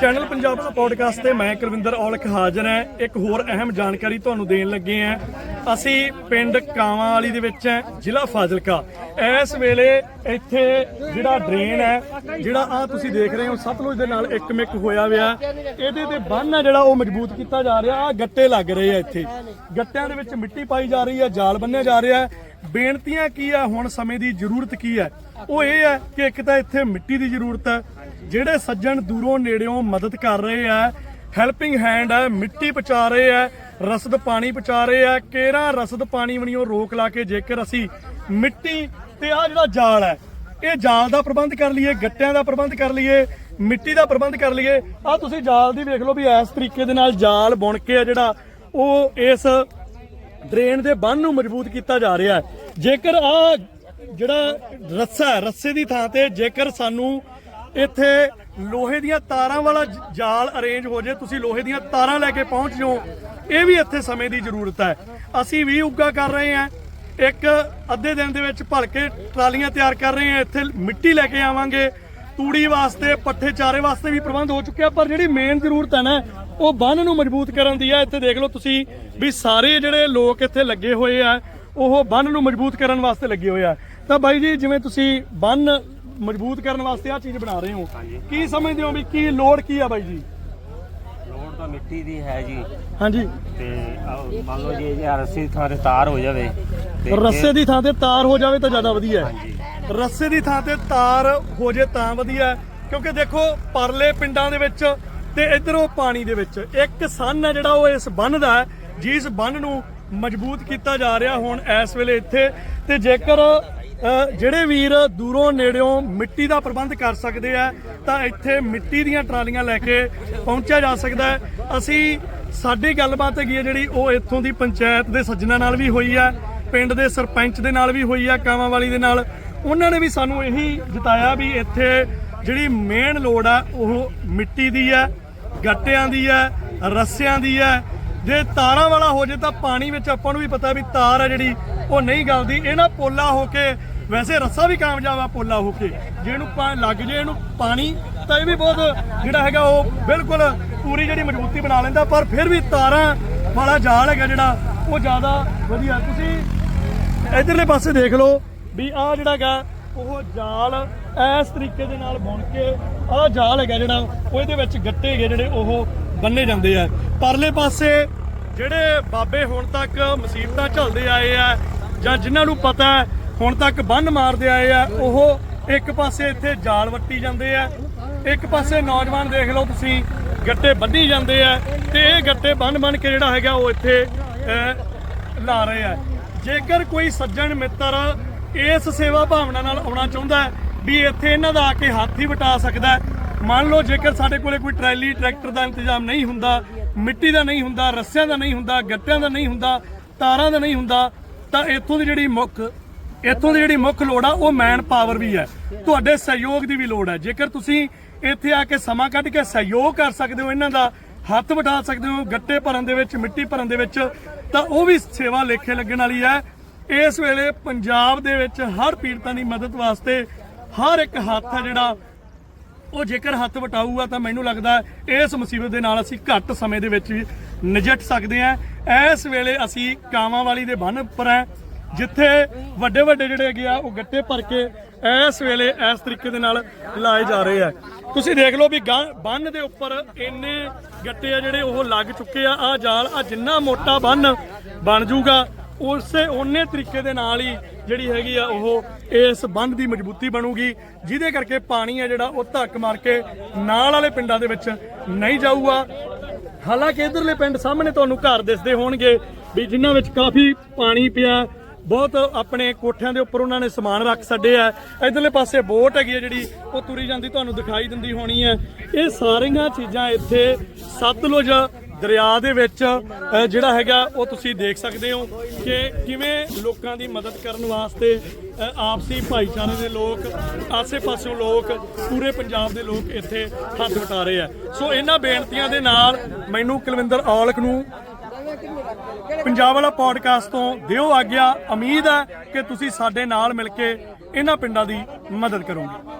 Channel Punjab ਦਾ podcast ਤੇ ਮੈਂ ਕੁਲਵਿੰਦਰ ਔਲਖ ਹਾਜ਼ਰ ਹਾਂ। ਇੱਕ ਹੋਰ ਅਹਿਮ ਜਾਣਕਾਰੀ ਤੁਹਾਨੂੰ ਦੇਣ ਲੱਗੇ ਹਾਂ। ਅਸੀਂ ਪਿੰਡ ਕਾਵਾਂ ਵਾਲੀ ਦੇ ਵਿੱਚ ਹੈ, ਜ਼ਿਲ੍ਹਾ ਫਾਜ਼ਿਲਕਾ। ਇਸ ਵੇਲੇ ਇੱਥੇ ਜਿਹੜਾ ਡਰੇਨ ਹੈ, ਜਿਹੜਾ ਆ ਤੁਸੀਂ ਦੇਖ ਰਹੇ ਹੋ, ਸਤਲੁਜ ਦੇ ਨਾਲ ਇੱਕ ਮਿਕ ਹੋਇਆ ਹੋਇਆ ਇਹਦੇ ਤੇ ਬੰਨ ਹੈ ਜਿਹੜਾ ਉਹ ਮਜ਼ਬੂਤ ਕੀਤਾ ਜਾ ਰਿਹਾ। ਆ ਗੱਟੇ ਲੱਗ ਰਹੇ ਆ ਇੱਥੇ। ਗੱਟਿਆਂ ਦੇ ਵਿੱਚ ਮਿੱਟੀ ਪਾਈ ਜਾ ਰਹੀ ਹੈ, ਜਾਲ ਬੰਨਿਆ ਜਾ ਰਿਹਾ ਬੇਨਤੀਆਂ ਕੀ ਆ ਹੁਣ ਸਮੇਂ ਦੀ ਜ਼ਰੂਰਤ ਕੀ ਹੈ? ਉਹ ਇਹ ਹੈ ਕਿ ਇੱਕ ਤਾਂ ਇੱਥੇ ਮਿੱਟੀ ਦੀ ਜ਼ਰੂਰਤ ਹੈ। ਜਿਹੜੇ ਸੱਜਣ ਦੂਰੋਂ ਨੇੜਿਓਂ ਮਦਦ ਕਰ ਰਹੇ ਆ ਹੈਲਪਿੰਗ ਹੈਂਡ ਹੈ, ਮਿੱਟੀ ਪਹੁੰਚਾ ਰਹੇ ਆ, ਰਸਦ ਪਾਣੀ ਪਹੁੰਚਾ ਰਹੇ ਆ, ਕੇਰਾ ਰਸਦ ਪਾਣੀ ਬਣੀਓ ਰੋਕ ਲਾ ਕੇ ਜੇਕਰ ਅਸੀਂ ਮਿੱਟੀ ਤੇ ਆ ਜਿਹੜਾ ਜਾਲ ਹੈ, ਇਹ ਜਾਲ ਦਾ ਪ੍ਰਬੰਧ ਕਰ ਲਈਏ, ਗੱਟਿਆਂ ਦਾ ਪ੍ਰਬੰਧ ਕਰ ਲਈਏ, ਮਿੱਟੀ ਦਾ ਪ੍ਰਬੰਧ ਕਰ ਲਈਏ ਆ ਤੁਸੀਂ ਜਾਲ ਦੀ ਵੇਖ ਲਓ ਵੀ ਇਸ ਤਰੀਕੇ ਦੇ ਨਾਲ ਜਾਲ ਬੁਣ ਕੇ ਆ ਜਿਹੜਾ ਉਹ ਇਸ ਡਰੇਨ ਦੇ ਬੰਨ ਨੂੰ ਮਜ਼ਬੂਤ ਕੀਤਾ ਜਾ ਰਿਹਾ ਹੈ। ਜੇਕਰ ਆ ਜਿਹੜਾ ਰੱਸਾ ਰੱਸੇ ਦੀ ਥਾਂ ਤੇ ਜੇਕਰ ਸਾਨੂੰ ਇੱਥੇ ਲੋਹੇ ਦੀਆਂ ਤਾਰਾਂ ਵਾਲਾ ਜਾਲ ਅਰੇਂਜ ਹੋ ਜੇ, ਤੁਸੀਂ ਲੋਹੇ ਦੀਆਂ ਤਾਰਾਂ ਲੈ ਕੇ ਪਹੁੰਚ ਜਾਓ, ਇਹ ਵੀ ਇੱਥੇ ਸਮੇਂ ਦੀ ਜ਼ਰੂਰਤ ਹੈ। ਅਸੀਂ ਵੀ ਉੱਗਾ ਕਰ ਰਹੇ ਹਾਂ। ਇੱਕ ਅੱਧੇ ਦਿਨ ਦੇ ਵਿੱਚ ਭਲਕੇ ਟਰਾਲੀਆਂ ਤਿਆਰ ਕਰ ਰਹੇ ਹਾਂ। ਇੱਥੇ ਮਿੱਟੀ ਲੈ ਕੇ ਆਵਾਂਗੇ। ਤੂੜੀ ਵਾਸਤੇ, ਪੱਠੇ ਚਾਰੇ ਵਾਸਤੇ ਵੀ ਪ੍ਰਬੰਧ ਹੋ ਚੁੱਕਿਆ ਪਰ ਜਿਹੜੀ ਮੇਨ ਜ਼ਰੂਰਤ ਹੈ ਨਾ, ਉਹ ਬੰਨ ਨੂੰ ਮਜ਼ਬੂਤ ਕਰਨ ਦੀ ਹੈ ਇੱਥੇ ਦੇਖ ਲਓ ਤੁਸੀਂ ਵੀ ਸਾਰੇ ਜਿਹੜੇ ਲੋਕ ਇੱਥੇ ਲੱਗੇ ਹੋਏ ਆ, ਉਹ ਬੰਨ ਨੂੰ ਮਜ਼ਬੂਤ ਕਰਨ ਵਾਸਤੇ ਲੱਗੇ ਹੋਏ ਆ। ਤਾਂ ਬਾਈ ਜੀ ਜਿਵੇਂ ਤੁਸੀਂ ਬੰਨ ਮਜ਼ਬੂਤ ਕਰਨ ਵਾਸਤੇ ਆ ਚੀਜ਼ ਬਣਾ ਰਹੇ ਹੋ ਕੀ ਸਮਝਦੇ ਹੋ ਵੀ ਕੀ ਲੋੜ ਕੀ ਆ ਬਾਈ ਜੀ? ਲੋੜ ਤਾਂ ਮਿੱਟੀ ਦੀ ਹੈ ਜੀ। ਹਾਂਜੀ। ਤੇ ਆਹ ਮੰਨ ਲਓ ਜੀ ਇਹ ਰੱਸੀ ਥਾਂ ਤੇ ਤਾਰ ਹੋ ਜਾਵੇ। ਤੇ ਰੱਸੇ ਦੀ ਥਾਂ ਤੇ ਤਾਰ ਹੋ ਜਾਵੇ ਤਾਂ ਜ਼ਿਆਦਾ ਵਧੀਆ ਹੈ। ਰੱਸੇ ਦੀ ਥਾਂ ਤੇ ਤਾਰ ਹੋ ਜੇ ਤਾਂ ਵਧੀਆ ਹੈ, ਕਿਉਂਕਿ ਦੇਖੋ ਪਰਲੇ ਪਿੰਡਾਂ ਦੇ ਵਿੱਚ ਤੇ ਇਧਰੋਂ ਪਾਣੀ ਦੇ ਵਿੱਚ ਇੱਕ ਸੰਨ ਹੈ ਜਿਹੜਾ ਉਹ ਇਸ ਬੰਨ ਦਾ ਹੈ ਜਿਸ ਬੰਨ ਨੂੰ ਮਜ਼ਬੂਤ ਕੀਤਾ ਜਾ ਰਿਹਾ ਹੁਣ ਇਸ ਵੇਲੇ ਇੱਥੇ। ਤੇ ਜੇਕਰ ਜਿਹੜੇ ਵੀਰ ਦੂਰੋਂ ਨੇੜਿਓਂ ਮਿੱਟੀ ਦਾ ਪ੍ਰਬੰਧ ਕਰ ਸਕਦੇ ਆ, ਤਾਂ ਇੱਥੇ ਮਿੱਟੀ ਦੀਆਂ ਟਰਾਲੀਆਂ ਲੈ ਕੇ ਪਹੁੰਚਿਆ ਜਾ ਸਕਦਾ ਹੈ। ਅਸੀਂ ਸਾਡੀ ਗੱਲਬਾਤ ਹੈਗੀ ਹੈ ਜਿਹੜੀ ਉਹ ਇੱਥੋਂ ਦੀ ਪੰਚਾਇਤ ਦੇ ਸੱਜਣਾ ਨਾਲ ਵੀ ਹੋਈ ਹੈ ਪਿੰਡ ਦੇ ਸਰਪੰਚ ਦੇ ਨਾਲ ਵੀ ਹੋਈ ਆ ਕਾਵਾਂ ਵਾਲੀ ਦੇ ਨਾਲ। ਉਹਨਾਂ ਨੇ ਵੀ ਸਾਨੂੰ ਇਹੀ ਜਤਾਇਆ ਵੀ ਇੱਥੇ ਜਿਹੜੀ ਮੇਨ ਲੋੜ ਆ, ਉਹ ਮਿੱਟੀ ਦੀ ਹੈ ਗੱਟਿਆਂ ਦੀ ਹੈ ਰੱਸਿਆਂ ਦੀ ਹੈ ਜੇ ਤਾਰਾਂ ਵਾਲਾ ਹੋ ਜੇ ਤਾਂ ਪਾਣੀ ਵਿੱਚ ਆਪਾਂ ਨੂੰ ਵੀ ਪਤਾ ਵੀ ਤਾਰ ਹੈ ਜਿਹੜੀ ਉਹ ਨਹੀਂ ਗਲਦੀ, ਇਹ ਨਾ ਪੋਲਾ ਹੋ ਕੇ ਵੈਸੇ ਰੱਸਾ ਵੀ ਕਾਮਯਾਬ ਆ ਪੋਲਾ ਹੋ ਕੇ। ਜੇ ਇਹਨੂੰ ਪਾ ਲੱਗ ਜੇ ਇਹਨੂੰ ਪਾਣੀ, ਤਾਂ ਇਹ ਵੀ ਬਹੁਤ ਜਿਹੜਾ ਹੈਗਾ ਉਹ ਬਿਲਕੁਲ ਪੂਰੀ ਜਿਹੜੀ ਮਜ਼ਬੂਤੀ ਬਣਾ ਲੈਂਦਾ, ਪਰ ਫਿਰ ਵੀ ਤਾਰਾਂ ਵਾਲਾ ਜਾਲ ਹੈਗਾ ਜਿਹੜਾ, ਉਹ ਜ਼ਿਆਦਾ ਵਧੀਆ। ਤੁਸੀਂ ਇਧਰਲੇ ਪਾਸੇ ਦੇਖ ਲਓ ਵੀ ਆ ਜਿਹੜਾ ਹੈਗਾ, ਉਹ ਜਾਲ ਇਸ ਤਰੀਕੇ ਦੇ ਨਾਲ ਬੁਣ ਕੇ ਆ ਜਾਲ ਹੈਗਾ ਜਿਹੜਾ, ਉਹ ਇਹਦੇ ਵਿੱਚ ਗੱਟੇ ਹੈਗੇ ਜਿਹੜੇ, ਉਹ ਬੰਨੇ ਜਾਂਦੇ ਆ। ਪਰਲੇ ਪਾਸੇ ਜਿਹੜੇ ਬਾਬੇ ਹੁਣ ਤੱਕ ਮੁਸੀਬਤਾਂ ਝੱਲਦੇ ਆਏ ਆ ਜਾਂ ਜਿਨ੍ਹਾਂ ਨੂੰ ਪਤਾ ਹੈ, ਹੁਣ ਤੱਕ ਬੰਨ ਮਾਰਦੇ ਆਏ ਆ, ਉਹ ਇੱਕ ਪਾਸੇ ਇੱਥੇ ਜਾਲ ਵੱਟੀ ਜਾਂਦੇ ਆ, ਇੱਕ ਪਾਸੇ ਨੌਜਵਾਨ ਦੇਖ ਲਓ ਤੁਸੀਂ, ਗੱਟੇ ਬੰਨੀ ਜਾਂਦੇ ਆ, ਤੇ ਇਹ ਗੱਟੇ ਬੰਨ ਬੰਨ ਕੇ ਜਿਹੜਾ ਹੈਗਾ ਉਹ ਇੱਥੇ ਲਾ ਰਹੇ ਆ। ਜੇਕਰ ਕੋਈ ਸੱਜਣ ਮਿੱਤਰ ਇਸ ਸੇਵਾ ਭਾਵਨਾ ਨਾਲ ਆਉਣਾ ਚਾਹੁੰਦਾ ਹੈ ਵੀ ਇੱਥੇ ਇਹਨਾਂ ਦਾ ਆ ਕੇ ਹੱਥ ਹੀ ਵਟਾ ਸਕਦਾ ਮੰਨ ਲਓ ਜੇਕਰ ਸਾਡੇ ਕੋਲੇ ਕੋਈ ਟਰੈਲੀ, ਟਰੈਕਟਰ ਦਾ ਇੰਤਜ਼ਾਮ ਨਹੀਂ ਹੁੰਦਾ, ਮਿੱਟੀ ਦਾ ਨਹੀਂ ਹੁੰਦਾ, ਰੱਸਿਆਂ ਦਾ ਨਹੀਂ ਹੁੰਦਾ, ਗੱਟਿਆਂ ਦਾ ਨਹੀਂ ਹੁੰਦਾ, ਤਾਰਾਂ ਦਾ ਨਹੀਂ ਹੁੰਦਾ ਤਾਂ ਇੱਥੋਂ ਦੀ ਜਿਹੜੀ ਮੁੱਖ, ਇੱਥੋਂ ਦੀ ਜਿਹੜੀ ਮੁੱਖ ਲੋੜ ਆ, ਉਹ ਮੈਨ ਪਾਵਰ ਵੀ ਹੈ। ਤੁਹਾਡੇ ਸਹਿਯੋਗ ਦੀ ਵੀ ਲੋੜ ਹੈ। ਜੇਕਰ ਤੁਸੀਂ ਇੱਥੇ ਆ ਕੇ ਸਮਾਂ ਕੱਢ ਕੇ ਸਹਿਯੋਗ ਕਰ ਸਕਦੇ ਹੋ ਇਹਨਾਂ ਦਾ, ਹੱਥ ਵਟਾ ਸਕਦੇ ਹੋ, ਗੱਟੇ ਭਰਨ ਦੇ ਵਿੱਚ, ਮਿੱਟੀ ਭਰਨ ਦੇ ਵਿੱਚ, ਤਾਂ ਉਹ ਵੀ ਸੇਵਾ ਲੇਖੇ ਲੱਗਣ ਵਾਲੀ ਹੈ। ਇਸ ਵੇਲੇ ਪੰਜਾਬ ਦੇ ਵਿੱਚ ਹਰ ਪੀੜਤਾਂ ਦੀ ਮਦਦ ਵਾਸਤੇ ਹਰ ਇੱਕ ਹੱਥ ਹੈ ਜਿਹੜਾ ਉਹ ਜੇਕਰ ਹੱਥ ਵਟਾਊਗਾ ਤਾਂ ਮੈਨੂੰ ਲੱਗਦਾ ਇਸ ਮੁਸੀਬਤ ਦੇ ਨਾਲ ਅਸੀਂ ਘੱਟ ਸਮੇਂ ਦੇ ਵਿੱਚ ਵੀ ਨਜਿੱਠ ਸਕਦੇ ਹਾਂ। ਇਸ ਵੇਲੇ ਅਸੀਂ ਕਾਵਾਂ ਵਾਲੀ ਦੇ ਬੰਨ ਉੱਪਰ ਹੈ, ਜਿੱਥੇ ਵੱਡੇ ਵੱਡੇ ਜਿਹੜੇ ਹੈਗੇ ਆ, ਉਹ ਗੱਟੇ ਭਰ ਕੇ ਇਸ ਵੇਲੇ ਇਸ ਤਰੀਕੇ ਦੇ ਨਾਲ ਲਾਏ ਜਾ ਰਹੇ ਆ। ਤੁਸੀਂ ਦੇਖ ਲਓ ਵੀ ਗਾਂ- ਬੰਨ ਦੇ ਉੱਪਰ ਇੰਨੇ ਗੱਟੇ ਆ ਜਿਹੜੇ ਉਹ ਲੱਗ ਚੁੱਕੇ ਆ ਆ ਜਾਲ ਆ ਜਿੰਨਾ ਮੋਟਾ ਬੰਨ ਬਣ ਜਾਊਗਾ, ਉਸੇ ਉਹਨੇ ਤਰੀਕੇ ਦੇ ਨਾਲ ਹੀ ਜਿਹੜੀ ਹੈਗੀ ਆ ਉਹ ਇਸ ਬੰਦ ਦੀ ਮਜ਼ਬੂਤੀ ਬਣੂਗੀ, ਜਿਹਦੇ ਕਰਕੇ ਪਾਣੀ ਹੈ ਜਿਹੜਾ ਉਹ ਧੱਕ ਮਾਰ ਕੇ ਨਾਲ ਵਾਲੇ ਪਿੰਡਾਂ ਦੇ ਵਿੱਚ ਨਹੀਂ ਜਾਊਗਾ। ਹਾਲਾਂਕਿ ਇਧਰਲੇ ਪਿੰਡ ਸਾਹਮਣੇ ਤੁਹਾਨੂੰ ਘਰ ਦਿਸਦੇ ਹੋਣਗੇ ਵੀ ਜਿਨ੍ਹਾਂ ਵਿੱਚ ਕਾਫੀ ਪਾਣੀ ਪਿਆ। ਬਹੁਤ ਆਪਣੇ ਕੋਠਿਆਂ ਦੇ ਉੱਪਰ ਉਹਨਾਂ ਨੇ ਸਮਾਨ ਰੱਖ ਛੱਡੇ ਆ। ਇਧਰਲੇ ਪਾਸੇ ਬੋਟ ਹੈਗੀ ਆ ਜਿਹੜੀ, ਉਹ ਤੁਰੀ ਜਾਂਦੀ, ਤੁਹਾਨੂੰ ਦਿਖਾਈ ਦਿੰਦੀ ਹੋਣੀ ਹੈ। ਇਹ ਸਾਰੀਆਂ ਚੀਜ਼ਾਂ ਇੱਥੇ ਸਤਲੁਜ ਦਰਿਆ ਦੇ ਵਿੱਚ ਜਿਹੜਾ ਹੈਗਾ, ਉਹ ਤੁਸੀਂ ਦੇਖ ਸਕਦੇ ਹੋ ਕਿ ਕਿਵੇਂ ਲੋਕਾਂ ਦੀ ਮਦਦ ਕਰਨ ਵਾਸਤੇ ਆਪਸੀ ਭਾਈਚਾਰੇ ਦੇ ਲੋਕ ਆਸੇ-ਪਾਸਿਓਂ ਲੋਕ, ਪੂਰੇ ਪੰਜਾਬ ਦੇ ਲੋਕ ਇੱਥੇ ਹੱਥ ਵਟਾ ਰਹੇ ਆ। ਸੋ ਇਹਨਾਂ ਬੇਨਤੀਆਂ ਦੇ ਨਾਲ ਮੈਨੂੰ ਕੁਲਵਿੰਦਰ ਔਲਖ ਨੂੰ ਪੰਜਾਬ ਵਾਲਾ ਪੋਡਕਾਸਟ ਤੋਂ ਦਿਓ ਆਗਿਆ। ਉਮੀਦ ਹੈ ਕਿ ਤੁਸੀਂ ਸਾਡੇ ਨਾਲ ਮਿਲ ਕੇ ਇਹਨਾਂ ਪਿੰਡਾਂ ਦੀ ਮਦਦ ਕਰੋਗੇ।